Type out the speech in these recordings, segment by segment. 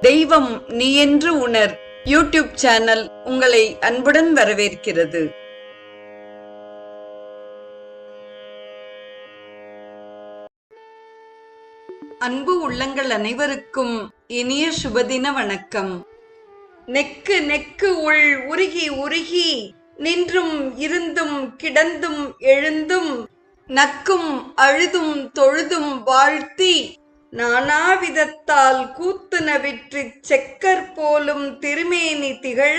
தெய்வம் நீ என்று உணர். யூடியூப் சேனல் உங்களை அன்புடன் வரவேற்கிறது. அன்பு உள்ளங்கள் அனைவருக்கும் இனிய சுபதின வணக்கம். நெக்கு நெக்கு உள் உருகி உருகி நின்றும் இருந்தும் கிடந்தும் எழுந்தும் நக்கும் அழுதும் தொழுதும் வாழ்த்தி நானாவிதத்தால் கூத்துன விற்று செக்கர் போலும் திருமேனி திகழ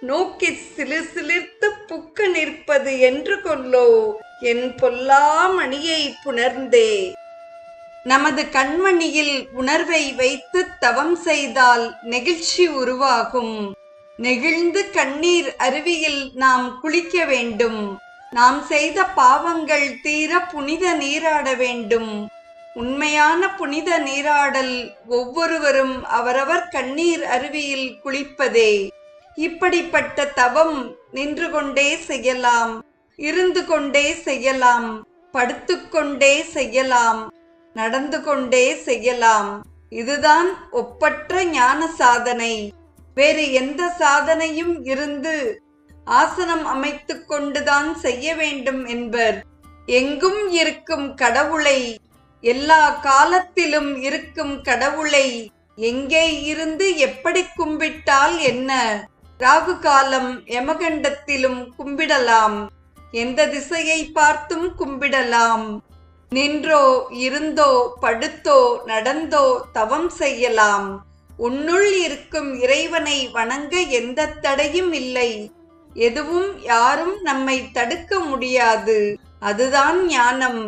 நோக்கி சிலிர்சிலிர்த்து புக்க நிற்பது என்று கொல்லோ என் பொல்லாமணியை புணர்ந்தே. நமது கண்மணியில் உணர்வை வைத்து தவம் செய்தால் நெகிழ்ச்சி உருவாகும். நெகிழ்ந்து கண்ணீர் அருவியில் நாம் குளிக்க வேண்டும். நாம் செய்த பாவங்கள் தீர புனித நீராட வேண்டும். உண்மையான புனித நீராடல் ஒவ்வொருவரும் அவரவர் கண்ணீர் அருவியில் குளிப்பதே. இப்படிப்பட்ட தவம் நின்று கொண்டே செய்யலாம் இருந்து கொண்டே செய்யலாம் படுத்துக்கொண்டே செய்யலாம் நடந்து கொண்டே செய்யலாம். இதுதான் ஒப்பற்ற ஞான சாதனை. வேறு எந்த சாதனையும் இருந்து ஆசனம் அமைத்து கொண்டுதான் செய்ய வேண்டும் என்பர். எங்கும் இருக்கும் கடவுளை எல்லா காலத்திலும் இருக்கும் கடவுளை எங்கே இருந்து எப்படி கும்பிட்டால் என்ன? ராகு காலம் யமகண்டத்திலும் கும்பிடலாம். எந்த திசையை பார்த்தும் கும்பிடலாம். நின்றோ இருந்தோ படுத்தோ நடந்தோ தவம் செய்யலாம். உன்னுள் இருக்கும் இறைவனை வணங்க எந்த தடையும் இல்லை. எதுவும் யாரும் நம்மை தடுக்க முடியாது. அதுதான் ஞானம்.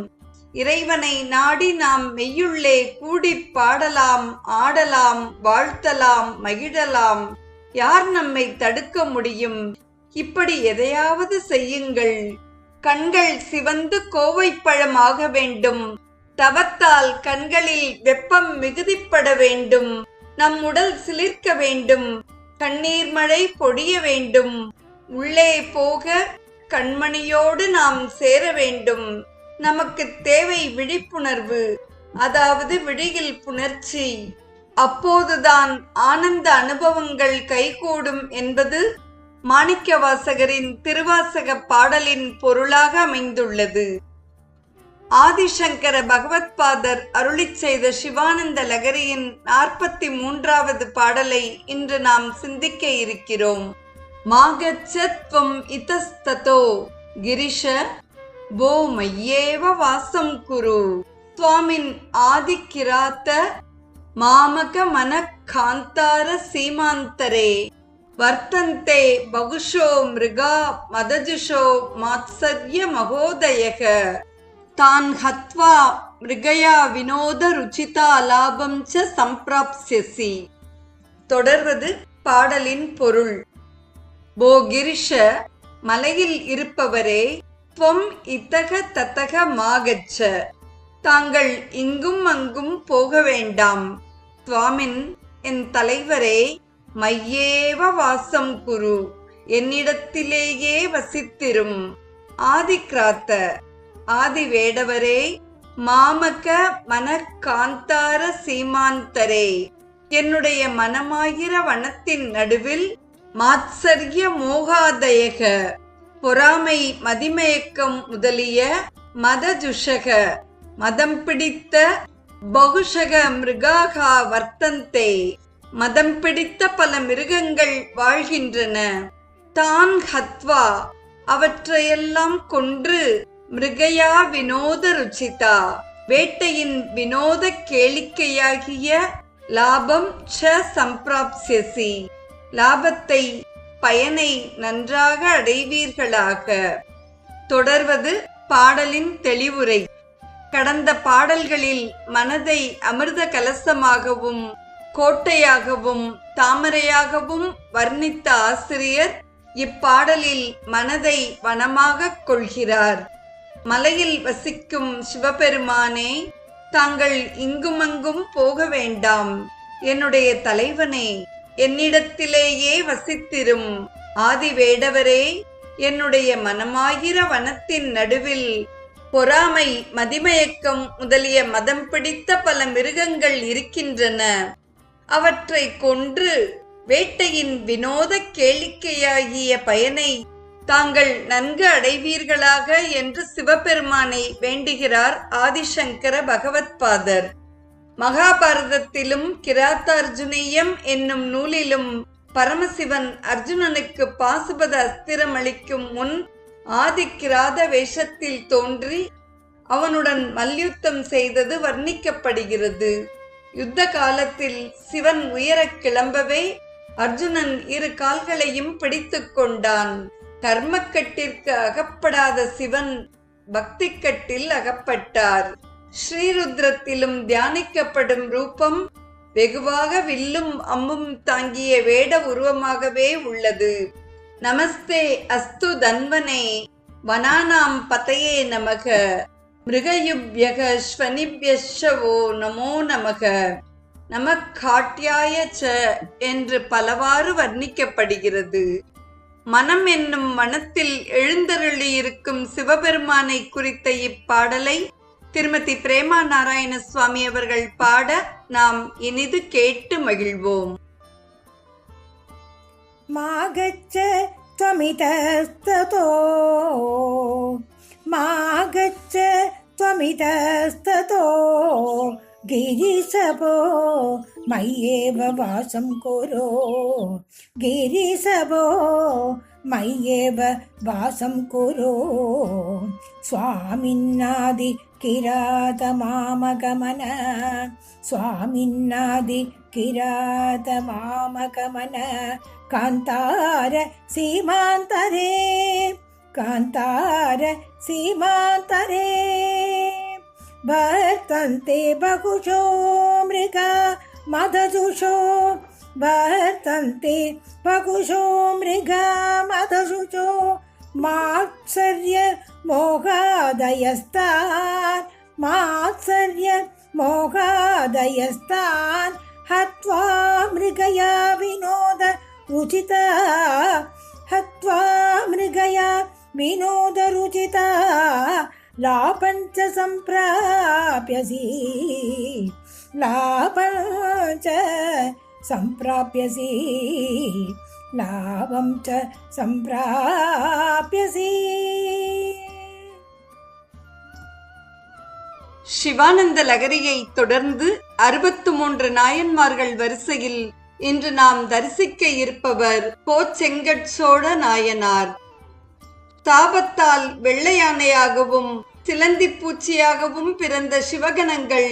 இறைவனை நாடி நாம் மெய்யுள்ளே கூடி பாடலாம் ஆடலாம் வாழ்த்தலாம் மகிழலாம். யார் நம்மை தடுக்க முடியும்? இப்படி எதையாவது செய்யுங்கள். கண்கள் சிவந்து கோவைப்பழமாக ஆக வேண்டும். தவத்தால் கண்களில் வெப்பம் மிகுதிப்பட வேண்டும். நம் உடல் சிலிர்க்க வேண்டும். கண்ணீர் மழை பொடிய வேண்டும். உள்ளே போக கண்மணியோடு நாம் சேர வேண்டும். நமக்கு தேவை விழிப்புணர்வு. அதாவது விழியில் புணர்ச்சி. அப்போதுதான் ஆனந்த அனுபவங்கள் கைகூடும் என்பது மாணிக்கவாசகரின் திருவாசக பாடலின் பொருளாக அமைந்துள்ளது. ஆதிசங்கர பகவத்பாதர் அருளிச் செய்த சிவானந்த லகரியின் நாற்பத்தி மூன்றாவது பாடலை இன்று நாம் சிந்திக்க இருக்கிறோம். மாகச்சத்வம் இதஸ்ததோ கிரிஷ போ மையேவ வாசம் குரு சுவாமின் ஆதிக்கிராத்த மாமக மன காந்தார சீமாந்தரே வர்த்தந்தே பகுஷோ மிருகா மதஜுஷோ மாத்சர்ய மகோதயக தான் ஹத்வா மிருகயா வினோத ருச்சிதா லாபம் ச சம்பிராப்சியசி தொடர்வது பாடலின் பொருள். போகிரிஷ மலையில் இருப்பவரே துவம் இத்தக தத்தக மாகச்ச. தாங்கள் இங்கும் அங்கும் போக வேண்டாம். சுவாமின் என் தலைவரே மையேவ வாசம் குரு என்னிடத்திலேயே வசித்திரும். ஆதிக்கிராத்த ஆதி வேடவரே மாமக மன காந்தார சீமாந்தரே. என்னுடைய மனமாகிற வனத்தின் நடுவில் மாத்சர்ய மோகாதயக. பொறாமை மதிமயக்கம் முதலிய மதஜுஷக மதம் பிடித்த பகுஷக மிருகாகா வர்த்தந்தே. மதம் பிடித்த பல மிருகங்கள் வாழ்கின்றன. தான் ஹத்வா அவற்றையெல்லாம் கொன்று மிருகயா வினோத ருச்சிதா. வேட்டையின் வினோத கேளிக்கையாகிய லாபம் ச சம்பிராப்சியசி லாபத்தை பயனை நன்றாக அடைவீர்களாக. தொடர்வது பாடலின் தெளிவுரை. கடந்த பாடல்களில் மனதை அமிர்த கலசமாகவும் கோட்டையாகவும் தாமரையாகவும் வர்ணித்த ஆசிரியர் இப்பாடலில் மனதை வனமாகக் கொள்கிறார். மலையில் வசிக்கும் சிவபெருமானே தாங்கள் இங்குமங்கும் போக வேண்டாம். என்னுடைய தலைவனே என்னிடத்திலேயே வசித்திரும் ஆதி வேடவரே என்னுடைய மனமாகிற வனத்தின் நடுவில் பொறாமை மதிமயக்கம் முதலிய மதம் பிடித்த பல மிருகங்கள் இருக்கின்றன. அவற்றை கொன்று வேட்டையின் வினோத கேளிக்கையாகிய பயனை தாங்கள் நன்கு அடைவீர்களாக என்று சிவபெருமானை வேண்டுகிறார் ஆதிசங்கர பகவத்பாதர் மகாபாரதத்திலும் கிராத்தார்ஜுனியம் என்னும் நூலிலும் பரமசிவன் அர்ஜுனனுக்கு பாசுபத அஸ்திரம் அளிக்கும் முன் ஆதிக்கிராத வேஷத்தில் தோன்றி அவனுடன் மல்யுத்தம் செய்தது வர்ணிக்கப்படுகிறது. யுத்த காலத்தில் சிவன் உயரக் கிளம்பவே அர்ஜுனன் இரு கால்களையும் பிடித்து கொண்டான். கர்மக்கட்டிற்கு அகப்படாத சிவன் பக்திக்கட்டில் அகப்பட்டார். ஸ்ரீருத்ரத்திலும் தியானிக்கப்படும் ரூபம் வெகுவாக வில்லும் அம்பும் தாங்கிய வேட உருவமாகவே உள்ளது. நமஸ்தே அஸ்து தன்வனே வனானாம் பதையே நமக மிருகயுப்யக ஸ்வனிப்யஷவோ நமோ நமக. நமக்காட்டியாய ச என்று பலவாறு வர்ணிக்கப்படுகிறது. மனம் என்னும் மனத்தில் எழுந்தருளி இருக்கும் சிவபெருமானை குறித்த இப்பாடலை திருமதி பிரேமா நாராயண சுவாமி அவர்கள் பாட நாம் இனிது கேட்டு மகிழ்வோம் मागच्छ त्वमितस्ततो मागच्छ त्वमितस्ततो गिरिसभो मय्येव वासं कुरु गिरिसभो मय्येव वासं कुरु स्वामिन्नादि किरातमामगमन स्वामिन्नादि किरातमामगमन कान्तार सीमान्तरे कान्तार सीमान्तरे वर्तन्ते बहुशो मृगा मदजुषो वर्तन्ते बहुशो मृगा मदजुषो मात्सर्य मोहादयस्तान् मात्सर्य मोहादयस्तान् हत्वा मृगया विनोद रुचिता हत्वा मृगया विनोदरुचिता लापञ्च सम्प्राप्यसि लापञ्च सम्प्राप्यसि लाभं च सम्प्राप्यसि சிவானந்த லகரியை தொடர்ந்து அறுபத்து மூன்று நாயன்மார்கள் வரிசையில் இன்று நாம் தரிசிக்க இருப்பவர் கோச்செங்கட் சோழ நாயனார் தாபத்தால் வெள்ளையானையாகவும் சிலந்தி பூச்சியாகவும் பிறந்த சிவகணங்கள்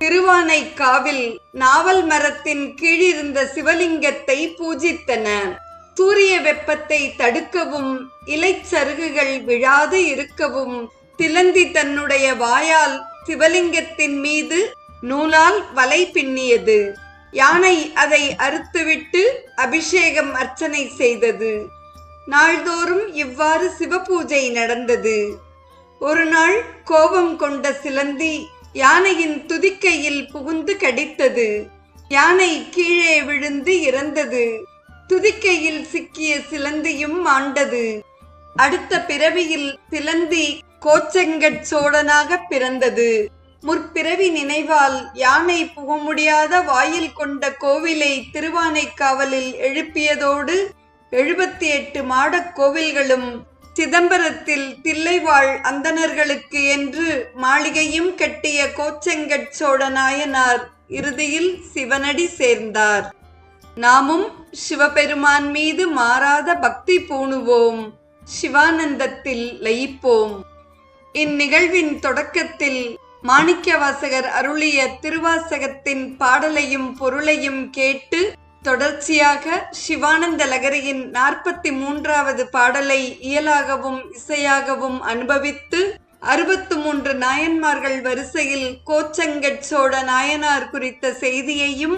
திருவானை காவில் நாவல் மரத்தின் கீழிருந்த சிவலிங்கத்தை பூஜித்தன சூரிய வெப்பத்தை தடுக்கவும் இலைச்சருகுகள் விழாது இருக்கவும் திலந்தி தன்னுடைய வாயால் சிவலிங்கத்தின் மீது நூலால் வலை பின்னியது. யானை அதை அறுத்துவிட்டு அபிஷேகம் அர்ச்சனை செய்தது. நாள்தோறும் இவ்வாறு சிவபூஜை நடந்தது. ஒரு நாள் கோபம் கொண்ட சிலந்தி யானையின் துதிக்கையில் புகுந்து கடித்தது. யானை கீழே விழுந்து இறந்தது. துதிக்கையில் சிக்கிய சிலந்தியும் ஆண்டது. அடுத்த பிறவியில் சிலந்தி கோச்செங்கட் சோழனாக பிறந்தது. முற்பிறவி நினைவால் யானை புக முடியாத வாயில் கொண்ட கோவிலை திருவானைக்காவலில் எழுப்பியதோடு எழுபத்தி எட்டு மாடக் கோவில்களும் சிதம்பரத்தில் தில்லைவாழ் அந்தணர்களுக்கு என்று மாளிகையும் கட்டிய கோச்செங்கட் சோழ நாயனார் இறுதியில் சிவனடி சேர்ந்தார். நாமும் சிவபெருமான் மீது மாறாத பக்தி பூணுவோம். சிவானந்தத்தில் லயிப்போம். இந்நிகழ்வின் தொடக்கத்தில் மாணிக்கவாசகர் அருளிய திருவாசகத்தின் பாடலையும் பொருளையும் கேட்டு தொடர்ச்சியாக சிவானந்த லகரியின் நாற்பத்தி மூன்றாவது பாடலை இயலாகவும் இசையாகவும் அனுபவித்து அறுபத்து மூன்று நாயன்மார்கள் வரிசையில் கோச்சங்கட் சோழ நாயனார் குறித்த செய்தியையும்